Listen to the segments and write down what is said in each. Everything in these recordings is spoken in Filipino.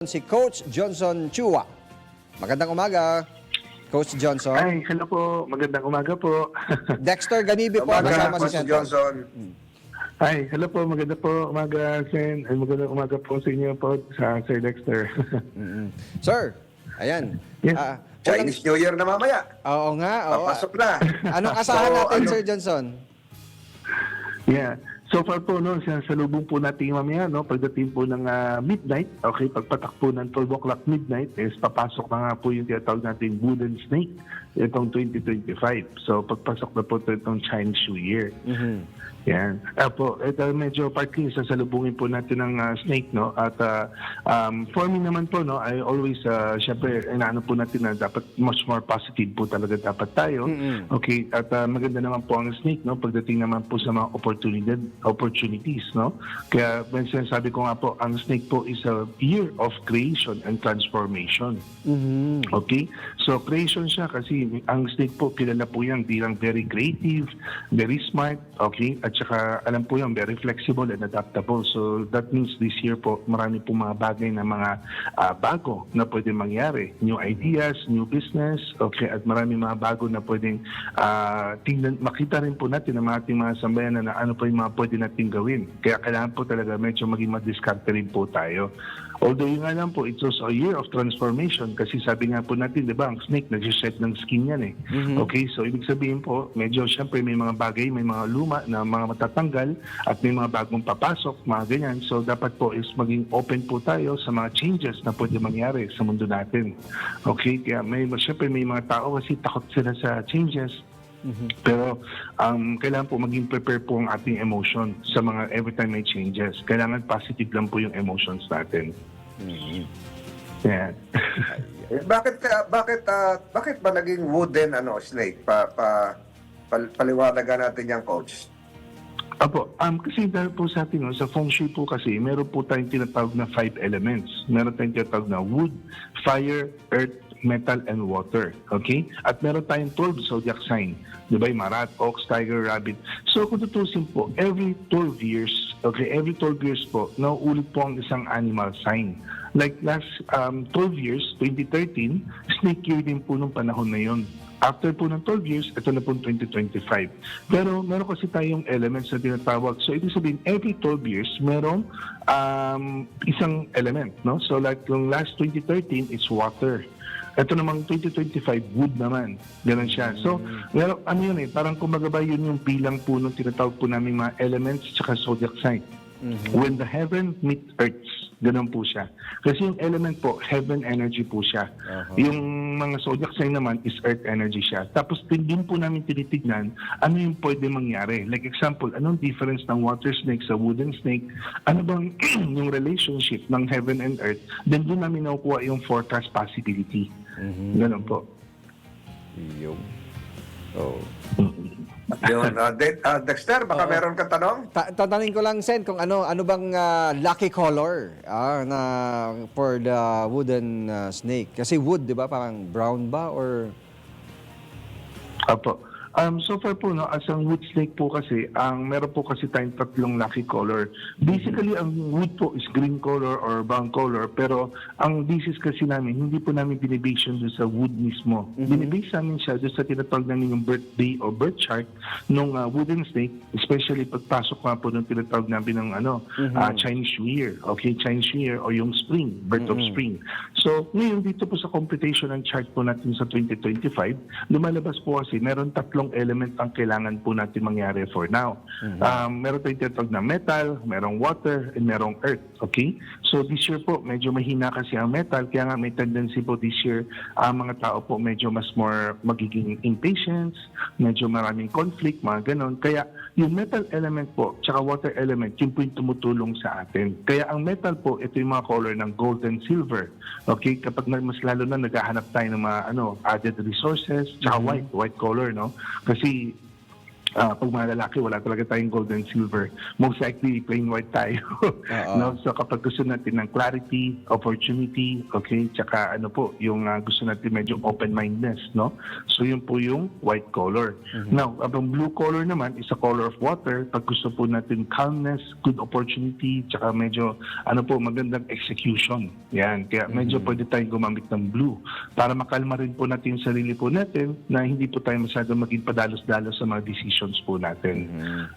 si Coach Johnson Chua. Magandang umaga, Coach Johnson. Ay, hello po. Magandang umaga po. Dexter Ganibi po ang Umaga, kasama si Coach. Johnson. Ay, hello po. Maganda po umaga, Sen. Ay, magandang umaga po sa inyo po, sa Sir Dexter. Mm-mm. Sir, ayan. Yes. Ah, Chinese New Year na mamaya. oo nga, oo. Papasok na. Anong asahan So, natin, ano- Sir Johnson? yeah. So far po, no, sa salubong po natin mamaya, no, pagdating po ng ah, midnight, okay, pagpatak po ng 12 o'clock midnight, is papasok na nga po yung tinatawag natin wooden snake itong 2025. So, pagpasok na po ito itong Chinese New Year. Mhm. Yan. Apo, ito medyo partly sa salubungin po natin ng ah, snake, no? At ah, um, for me naman po, no, I always, uh, syempre, inaano po natin na dapat much more positive po talaga dapat tayo. Mm-mm. Okay, at ah, maganda naman po ang snake, no? Pagdating naman po sa mga opportunity, opportunities, no? Kaya, minsan sabi ko nga po, ang snake po is a year of creation and transformation. Mhm. Okay? So, creation siya kasi ang snake po, kilala po yan bilang very creative, very smart, okay? At saka, alam po yan, very flexible and adaptable. So, that means this year po, marami po mga bagay na mga ah, bago na pwede mangyari. New ideas, new business, okay? At marami mga bago na pwedeng ah, tingnan, makita rin po natin ng mga ating mga sambayanan na ano po yung mga pwede natin gawin. Kaya kailangan po talaga medyo maging madiskarte rin po tayo. Although yun nga lang po, it's also a year of transformation kasi sabi nga po natin, di ba, ang snake nag-shed ng skin yan eh. Mhm. Okay, so ibig sabihin po, medyo syempre may mga bagay, may mga luma na mga matatanggal at may mga bagong papasok, mga ganyan. So dapat po is maging open po tayo sa mga changes na pwede mangyari sa mundo natin. Okay, kaya may, syempre may mga tao kasi takot sila sa changes. Pero um, kailangan po maging prepare po ang ating emotion sa mga every time may changes. Kailangan positive lang po yung emotions natin. Mhm. Yeah. Eh, bakit ka bakit ah, bakit ba naging wooden ano snake? Pa, pa, pal- paliwanagan natin yan, coach. Apo, um, kasi dahil po sa atin, no, sa feng shui po kasi, meron po tayong tinatawag na five elements. Meron tayong tinatawag na wood, fire, earth, metal, and water. Okay? At meron tayong 12 zodiac sign. Di ba? Marat, Ox, Tiger, Rabbit. So kung tutusin po, every 12 years, okay, every 12 years po, nauulit po ang isang animal sign. Like last um, 12 years, 2013, snake year din po nung panahon na yon. After po ng 12 years, ito na po 2025. Pero meron kasi tayong elements na tinatawag. So, ibig sabihin, every 12 years, merong um, isang element. No? So, like yung last 2013, it's water. Ito namang 2025, wood naman. Ganun siya. So, meron, ano yun eh, parang kumbaga ba yun yung bilang po nung tinatawag po namin mga elements tsaka zodiac sign. When the heaven meet earths, ganun po siya. Kasi yung element po, heaven energy po siya. Aha. Yung mga zodiac sign naman is earth energy siya. Tapos din po namin tinitignan ano yung pwede mangyari. Like example, anong difference ng water snake sa wooden snake? Ano bang yung relationship ng heaven and earth? Then doon namin nakukuha yung forecast possibility. Mhm. Ganun po. Yung. Oh. Yun, ah, De- ah, Dexter, baka Oo. meron kang tanong? Ta- tatanungin ko lang, Sen, kung ano ano bang ah, lucky color ah, na for the wooden ah, snake? Kasi wood, di ba? Parang brown ba? Or... Apo. Um, so far po, no, as ang wood snake po kasi, ang meron po kasi tayong tatlong lucky color. Basically, ang wood po is green color or brown color, pero ang thesis kasi namin, hindi po namin binibase yun doon sa wood mismo. Binibase namin siya doon sa tinatawag namin yung birthday or birth chart ng wooden snake, especially pagpasok nga po ng tinatawag namin ng ano, ah, Chinese New Year, okay, Chinese New Year o yung spring, birth of spring. So, ngayon dito po sa computation ng chart po natin sa 2025, lumalabas po kasi meron tatlong element ang kailangan po natin mangyari for now. Um, meron tayong tinatawag na metal, merong water, and merong earth. Okay? So this year po, medyo mahina kasi ang metal, kaya nga may tendency po this year, ang mga tao po medyo mas more magiging impatient, medyo maraming conflict, mga ganon. Kaya yung metal element po, tsaka water element, yun po yung tumutulong sa atin. Kaya ang metal po, ito yung mga color ng gold and silver. Okay? Kapag na- mas lalo na naghahanap tayo ng mga ano, added resources, tsaka white, white color, no? Kasi Ah, pag mga lalaki, wala talaga tayong gold and silver. Most likely, plain white tayo. No? So kapag gusto natin ng clarity, opportunity, okay, tsaka ano po, yung ah, gusto natin medyo open-mindedness, no? So yun po yung white color. Now, ang blue color naman is a color of water. Pag gusto po natin calmness, good opportunity, tsaka medyo, ano po, magandang execution. Yan. Kaya medyo pwede tayong gumamit ng blue para makalma rin po natin yung sarili po natin na hindi po tayo masyadong maging padalos-dalos sa mga decisions po natin.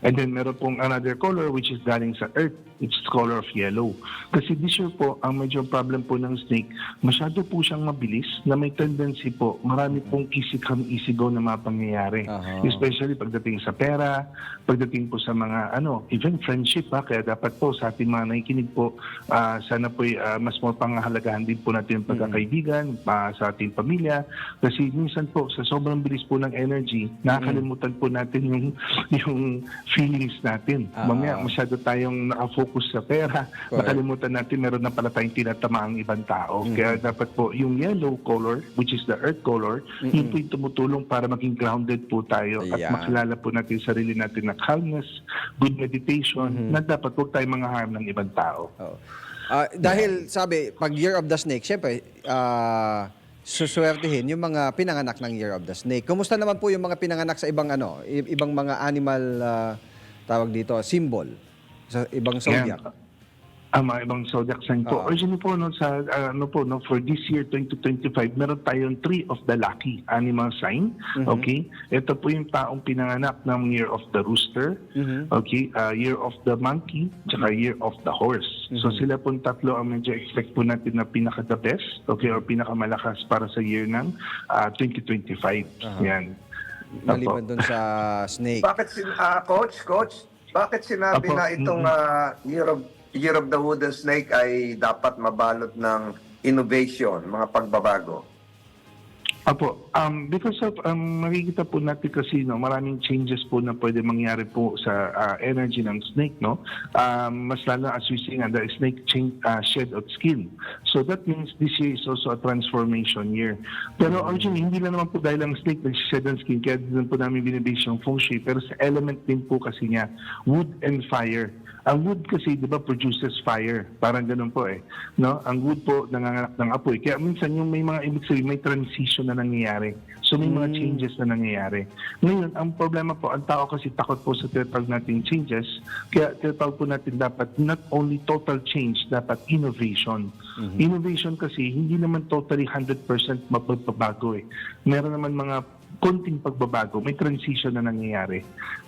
And then meron pong another color which is galing sa earth. It's color of yellow. Kasi this year po, ang medyo problem po ng snake, masyado po siyang mabilis na may tendency po, marami pong easy come, easy go na mga pangyayari. Aha. Especially pagdating sa pera, pagdating po sa mga ano, even friendship ha, kaya dapat po sa ating mga nakikinig po, ah, sana po mas more pangahalagahan din po natin ang pagkakaibigan ah, sa ating pamilya. Kasi minsan po, sa sobrang bilis po ng energy, nakakalimutan po natin yung, yung feelings natin. Ah. Mamaya masyado tayong nakafocus sa pera, Correct. nakalimutan natin meron na pala tayong tinatamaang ibang tao. Kaya dapat po yung yellow color, which is the earth color, yun po yung tumutulong para maging grounded po tayo at Ayan. makilala po natin sarili natin na calmness, good meditation, na dapat huwag tayo mga harm ng ibang tao. Oo. Ah, dahil sabi, pag Year of the Snake, syempre, ah, suswertihin yung mga pinanganak ng Year of the Snake. Kumusta naman po yung mga pinanganak sa ibang ano, ibang mga animal ah, tawag dito, symbol sa ibang zodiac? Yan. Ang mga ibang zodiac sign po. Oo. Originally po, no, sa, ah, ano po, no, for this year, 2025, meron tayong three of the lucky animal sign. Mhm. Okay? Ito po yung taong pinanganak ng year of the rooster, Mhm. okay, ah, year of the monkey, tsaka year of the horse. So Mhm. sila pong tatlo ang medyo expect po natin na pinaka the best, okay, or pinakamalakas para sa year ng ah, 2025. Aha. Yan. Maliban dun sa snake. Bakit sin ah, coach, coach, bakit sinabi Apo, na itong ah, Year of Year of the Wooden Snake ay dapat mabalot ng innovation, mga pagbabago? Apo, um, because of, um, makikita po natin kasi, no, maraming changes po na pwede mangyari po sa ah, energy ng snake, no? Um, mas lalo as we see nga, the snake change, ah, shed of skin. So that means this year is also a transformation year. Pero originally, hindi lang naman po dahil ang snake nag-shed ng skin, kaya din po namin binibase yung feng shui, pero sa element din po kasi niya, wood and fire. Ang wood kasi, di ba, produces fire. Parang ganun po eh. No? Ang wood po, nanganganak ng apoy. Kaya minsan yung may mga ibig sabihin, may transition na nangyayari. So may mga changes na nangyayari. Ngayon, ang problema po, ang tao kasi takot po sa tinatawag nating changes. Kaya tinatawag po natin dapat not only total change, dapat innovation. Innovation kasi, hindi naman totally 100% mapagpabago eh. Meron naman mga konting pagbabago, may transition na nangyayari.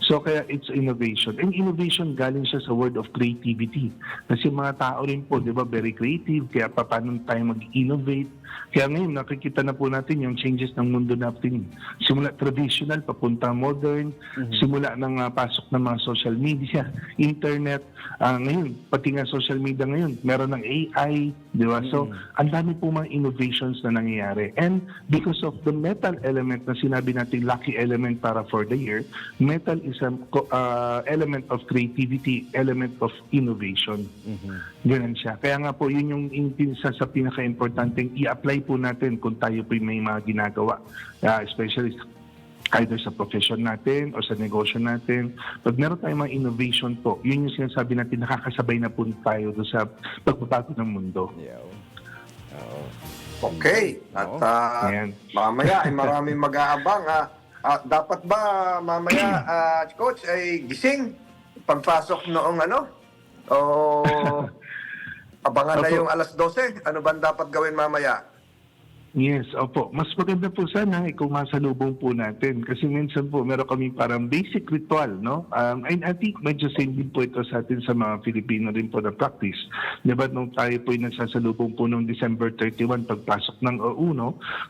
So kaya it's innovation. And innovation galing siya sa word of creativity. Kasi mga tao rin po, di ba, very creative. Kaya pa, paano tayo mag-innovate? Kaya ngayon, nakikita na po natin yung changes ng mundo natin. Simula traditional, papunta modern. Simula ng ah, pasok ng mga social media, internet. Ah, ngayon, pati nga social media ngayon, meron ng AI, di ba? So, ang dami po mga innovations na nangyayari. And because of the metal element na sinabi natin lucky element para for the year, metal is a uh, element of creativity, element of innovation. Ganun siya. Kaya nga po, yun yung isa sa pinaka-importante i-apply po natin kung tayo po may mga ginagawa. Ah, especially either sa profession natin o sa negosyo natin. Pag meron tayong mga innovation po, yun yung sinasabi natin, nakakasabay na po tayo sa pagbabago ng mundo. Yeah. Oo. Okay. At Oo. ah, Ayan. mamaya ay maraming mag-aabang. ah. Ah, dapat ba mamaya, ah, coach, ay gising pagpasok noong ano? O abangan na Opo. yung alas 12? Ano ba ang dapat gawin mamaya? Yes, opo. Mas maganda po sana eh, kung masalubong po natin. Kasi minsan po, meron kami parang basic ritual, no? Um, and I think medyo same din po ito sa atin sa mga Filipino rin po na practice. Di ba nung tayo po yung nagsasalubong po noong December 31, pagpasok ng O1,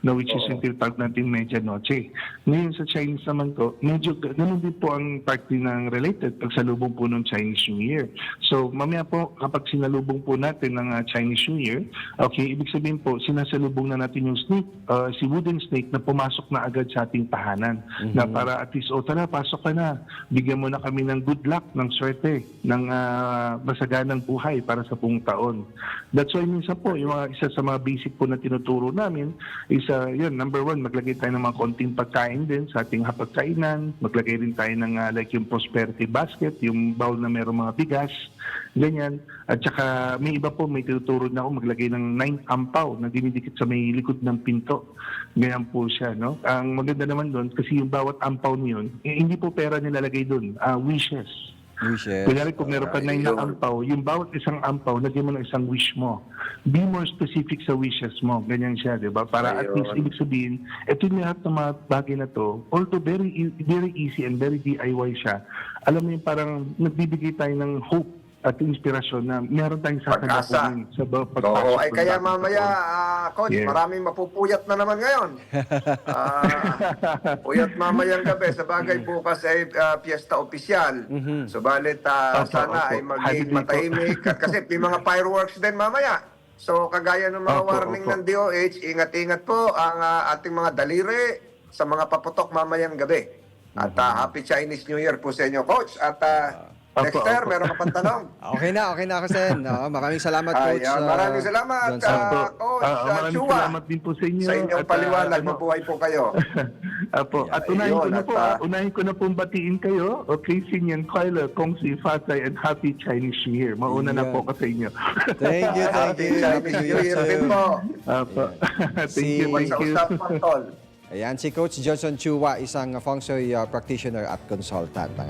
na which is yung tinatawag natin medianoche. Ngayon sa Chinese naman po, medyo ganun din po ang party ng related pagsalubong po ng Chinese New Year. So mamaya po, kapag sinalubong po natin ng ah, Chinese New Year, okay, ibig sabihin po, sinasalubong na natin yung yung snake, uh, si wooden snake na pumasok na agad sa ating tahanan. Na para at least, o tara, pasok ka na. Bigyan mo na kami ng good luck, ng swerte, ng uh, masaganang buhay para sa buong taon. That's why minsan po, yung mga, isa sa mga basic po na tinuturo namin is, uh, yun, number one, maglagay tayo ng mga konting pagkain din sa ating hapagkainan. Maglagay rin tayo ng uh, like yung prosperity basket, yung bowl na mayroong mga bigas, ganyan. At saka may iba po, may tinuturo na ako maglagay ng nine ampaw na dinidikit sa may likod ng pinto. Ganyan po siya, no? Ang maganda naman doon, kasi yung bawat ampaw niyon, eh, hindi po pera nilalagay doon, ah, wishes. Wishes. Kunyari kung meron nine na Ayun. ampaw, yung bawat isang ampaw, lagyan mo ng isang wish mo. Be more specific sa wishes mo. Ganyan siya, di ba? Para at Ayun. least ibig sabihin, ito yung lahat ng mga bagay na to, although very, e- very easy and very DIY siya, alam mo yung parang nagbibigay tayo ng hope at inspirasyon na meron tayong Pag-asa. sasagutin sa bawat pagpasok Oo, ay ng kaya bagong mamaya, ah, coach, Yes. maraming mapupuyat na naman ngayon. Ah, puyat mamayang gabi. Sa bagay bukas ay ah, piyesta opisyal. Subalit ah, Opo, sana opo. ay maging po. matahimik. At Kasi may mga fireworks din mamaya. So kagaya ng mga Opo, warning opo. ng DOH, ingat-ingat po ang ah, ating mga daliri sa mga paputok mamayang gabi. At ah, Happy Chinese New Year po sa inyo, Coach. At ah, Opo, Dexter, meron ka pang tanong? Okay na, okay na ako, Sen. Oo, maraming salamat, Ay, Coach. ah, ah, maraming salamat, Johnson. ah, Opo. Coach, Ah, ah, maraming Chua. salamat din po sa inyo. Sa inyong At, ah, paliwanag, ano, mabuhay po kayo. Apo, at unahin ko na at, po, ah, ah, unahin ko na pong batiin kayo. Okay, Sinyan, Kyla, Kongsi, Fatay, and Happy Chinese New Year. Mauna na po ako sa inyo. Thank you, thank Happy you. Chinese New Year din po. Apo. Si- thank you, May thank sa you. tol. Ayan, si Coach Johnson Chua, isang feng shui ah, practitioner at consultant. Ang